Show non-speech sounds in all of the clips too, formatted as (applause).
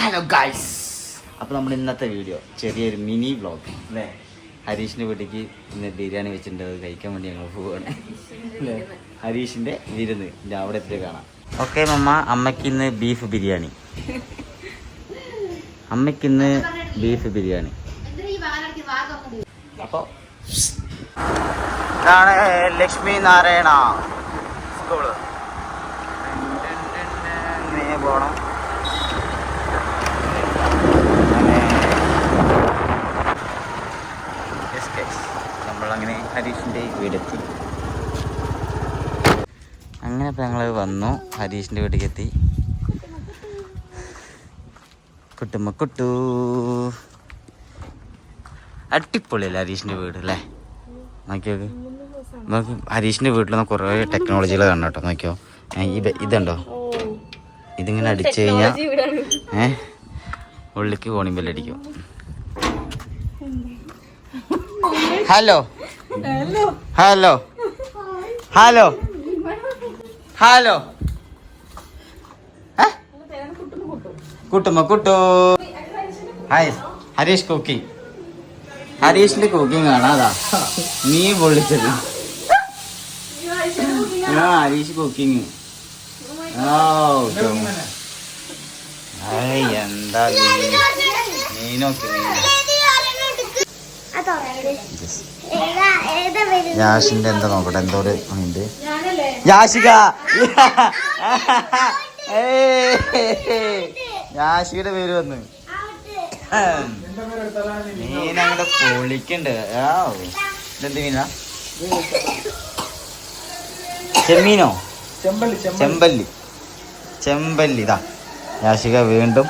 Hello guys അപ്പോൾ നമ്മൾ ഇന്നത്തെ വീഡിയോ ചെറിയൊരു മിനി വ്ളോഗ് അല്ലേ? ഹരീഷിന്റെ വീട്ടിലേക്ക് ഇന്ന് ബിരിയാണി വെച്ചിട്ടുണ്ട് അത് കഴിക്കാൻ വേണ്ടി ഞങ്ങൾ പോവുകയാണ് അല്ലേ? ഹരീഷിന്റെ വിരുന്ന്. അവിടെ എത്തി കാണാം. ഓക്കെ മമ്മ അമ്മയ്ക്ക് ഇന്ന് ബീഫ് ബിരിയാണി. അമ്മയ്ക്ക് ഇന്ന് ബീഫ് ബിരിയാണി. അപ്പോൾ ഇതാണ് ലക്ഷ്മി നാരായണ സ്കൂൾ. അങ്ങനെ ഇപ്പം ഞങ്ങൾ വന്നു. ഹരീഷിന്റെ വീട്ടിലേക്ക് എത്തി കുട്ടുമ്മ കുട്ടു. അടിപൊളിയല്ലേ ഹരീഷിന്റെ വീട് അല്ലേ നോക്കി നോക്ക്. ഹരീഷിന്റെ വീട്ടിൽ കുറേ ടെക്നോളജികൾ കാണണം കേട്ടോ നോക്കിയോ? ഇത് ഇതുണ്ടോ? ഇതിങ്ങനെ അടിച്ചു കഴിഞ്ഞാൽ ഏ ഉള്ളിക്ക് കോണിയും ബെല്ലടിക്കും ഹലോ? ഹലോ? ഹലോ? ഹലോ? കുട്ടുമ്മ കുട്ടു. ഹായ് ഹരീഷ് കുക്കിംഗ് ഹരീഷിന്റെ കുക്കിംഗ് ആണ് അതാ? നീ പൊള്ളിച്ചത്. ആ ഹരീഷ് കുക്കിംഗ് ഓ എന്താ നീ? യാഷിന്റെ എന്താ നോക്കട്ടെ എന്തോ ഉണ്ട് യാഷിക ഏയ്. യാഷിയുടെ പേര് വന്ന്. മീനങ്ങടെ പൊളിക്കണ്ട്. ആ ഇതെന്ത് മീനാ? ചെമ്മീനോ? ചെമ്പല്ലി ചെമ്പല്ലി. ചെമ്പല്ലി. ഇതാ യാശിക വീണ്ടും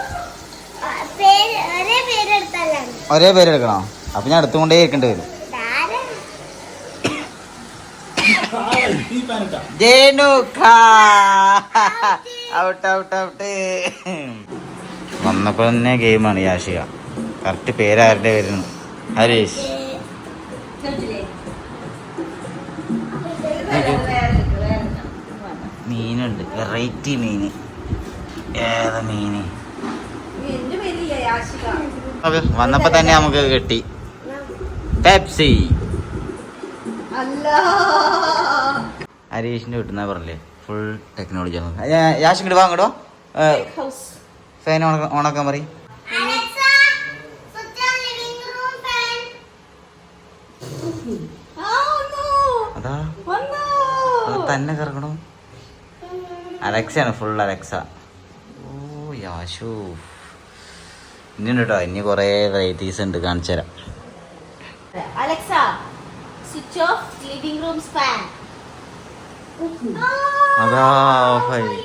ഒരേ പേരെടുക്കണോ. അപ്പൊ ഞാൻ എടുത്തുകൊണ്ടേ ഇരിക്കേണ്ടി വരും. ഔട്ട് ഔട്ട് ഔട്ട് വന്നപ്പോ തന്നെ ഗെയിമാണ് യാഷിക. കറക്റ്റ് പേരാരുടെ വരുന്നു? ഹരീഷ്. മീനുണ്ട്. വെറൈറ്റി മീന് ഏതാ മീന് വന്നപ്പോ തന്നെ നമുക്ക് കിട്ടി. പെപ്സി ഹരീഷിന്റെ വീട്ടിൽ പറഞ്ഞില്ലേ? ഫുൾ ടെക്നോളജി ആണ്. യാഷ് ഇങ്ങോട്ട് വാങ്ങടോ ഫാൻ ഓണാക്കാൻ പറയും. തന്നെ കറങ്ങണോ. അലക്സയാണ് ഫുൾ അലക്സ. ഓ യാശു ഇനി കേട്ടോ ഇനി കുറേ വെറൈറ്റീസ് ഉണ്ട് കാണിച്ചു തരാം Alexa switch off living room fan. അതാ ഓഫായി.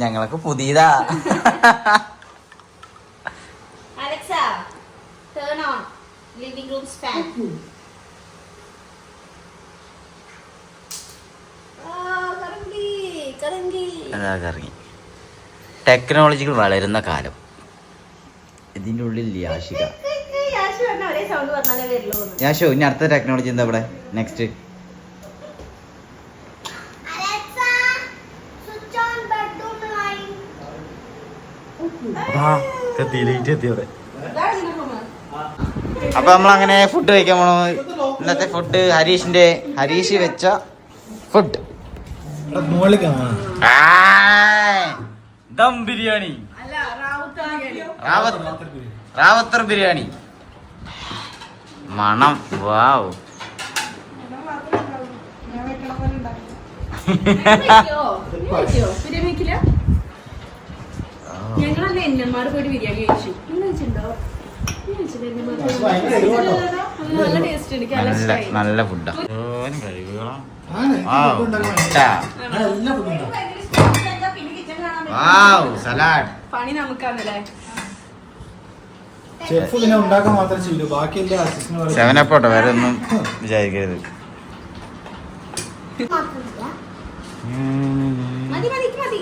ഞങ്ങളൊക്കെ പുതിയതാ. Alexa, turn on living room's fan. Ah, കറങ്ങി, കറങ്ങി. അതാ കറങ്ങി. ടെക്നോളജികൾ വളരുന്ന കാലം. ഇതിന്റെ ഉള്ളിൽ യാഷിക യാശു ഇനി അടുത്ത ടെക്നോളജി എന്താ ഇവിടെ? നെക്സ്റ്റ് അപ്പൊ നമ്മൾ അങ്ങനെ ഫുഡ് കഴിക്കാൻ പോണു. ഇന്നത്തെ ഫുഡ് ഹരീഷിന്റെ ഹരീഷ് വെച്ച ഫുഡ് ദം ബിരിയാണി. റാവത്ത് റാവത്തർ ബിരിയാണി. മണം വാവ്. ഞങ്ങളന്ന് എന്നന്മാർ പോയിട്ട് ബിരിയാണി കഴിച്ചു? എരിവാട്ടോ. അത് നല്ല ടേസ്റ്റ് എനിക്ക് നല്ല നല്ല ഇഷ്ടമായി നല്ല ഫുഡാ കഴിവുകളാം. വാവ് സലാഡ്. പണി നമുക്കാണല്ലേ. ചെഫ് പിന്നെ ഉണ്ടാക്കാൻ മാത്രം ചെയ്യൂ ബാക്കിയെല്ലാം അസിസ്റ്റന്റ് സെവനപ്പോട്ടെ വേറെ ഒന്നും വിചാരിക്കരുത്. മതി, മതി, മതി.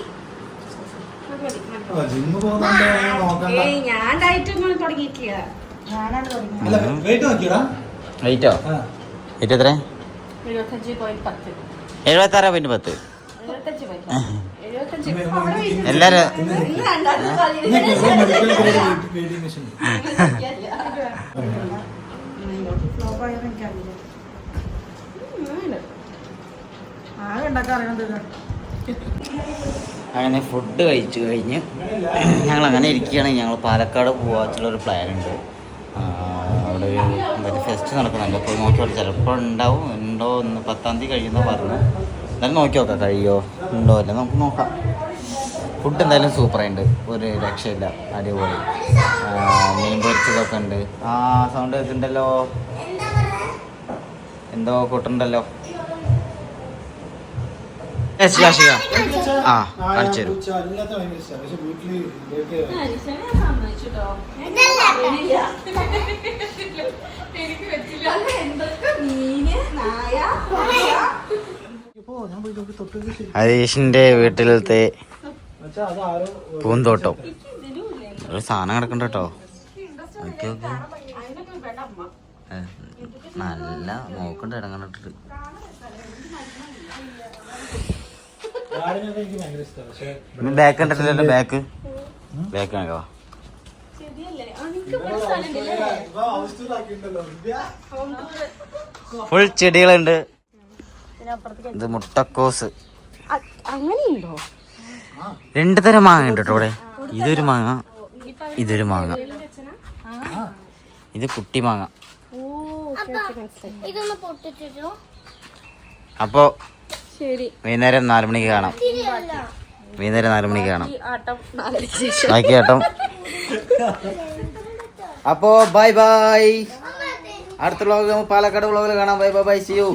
ജിമ്മ് പോകുന്നുണ്ട്? നോക്കണ്ട. ഞാൻ ഡയറ്റ് ഒന്നും തുടങ്ങിയിട്ടില്ല. അല്ല വെയിറ്റ് നോക്കിയടാ. വെയിറ്റോ വെയിറ്റ് എത്ര എഴുപത്താറ് പോയിന്റ് പത്ത്. എല്ലാരും (laughs) ആകെ ഉണ്ടാക്കാൻ അറിയണത് അങ്ങനെ ഫുഡ് കഴിച്ചു കഴിഞ്ഞ് ഞങ്ങൾ അങ്ങനെ ഇരിക്കുകയാണ്. ഞങ്ങൾ പാലക്കാട് പോകാച്ചുള്ളൊരു പ്ലാൻ ഉണ്ട്. അവിടെ ഒരു ഫെസ്റ്റ് നടക്കുന്നുണ്ട്. അപ്പോൾ നോക്കി ചിലപ്പോൾ ഉണ്ടാവും ഉണ്ടോ എന്ന് പത്താം തീയതി കഴിയുന്ന പറഞ്ഞു. എന്തായാലും നോക്കി നോക്കാം കഴിയോ ഉണ്ടോ അല്ല നമുക്ക് നോക്കാം. ഫുഡ് എന്തായാലും സൂപ്പറായിട്ട് ഒരു രക്ഷയില്ല. അടിപൊളി. മീൻ പൊരിച്ചതൊക്കെ ഉണ്ട്. ആ സൗണ്ട് കേൾക്കുന്നുണ്ടല്ലോ എന്തോ കൂട്ടുണ്ടല്ലോ പോയി നോക്കി തൊട്ടത് ശരി ഹരീഷിന്റെ വീട്ടിലത്തെ പൂന്തോട്ടം. ഒരു സാധനം കിടക്കണ്ട കേട്ടോ. നല്ല നോക്കണ്ട ഇടങ്ങണ്ടിട്ട് ബാക്ക് കണ്ടിട്ടില്ലല്ലോ ബാക്ക് ബാക്ക് കാണിക്കോ ഫുൾ ചെടികളുണ്ട്. ഇത് മുട്ടക്കോസ്. അങ്ങനെയുണ്ടോ? രണ്ടു തരം മാങ്ങ ഉണ്ട് കേട്ടോ ഇവിടെ ഇതൊരു മാങ്ങ ഇതൊരു മാങ്ങ. ഇത് കുട്ടി മാങ്ങ. അപ്പോ ശരി. വൈകുന്നേരം നാല് മണിക്ക് കാണാം. വൈകുന്നേരം നാല് മണിക്ക് കാണാം. ബാക്കി ആട്ടം അപ്പോ ബൈ ബൈ അടുത്ത വ്ളോഗ് പാലക്കാട് വ്ളോഗിൽ കാണാം. Bye bye bye see you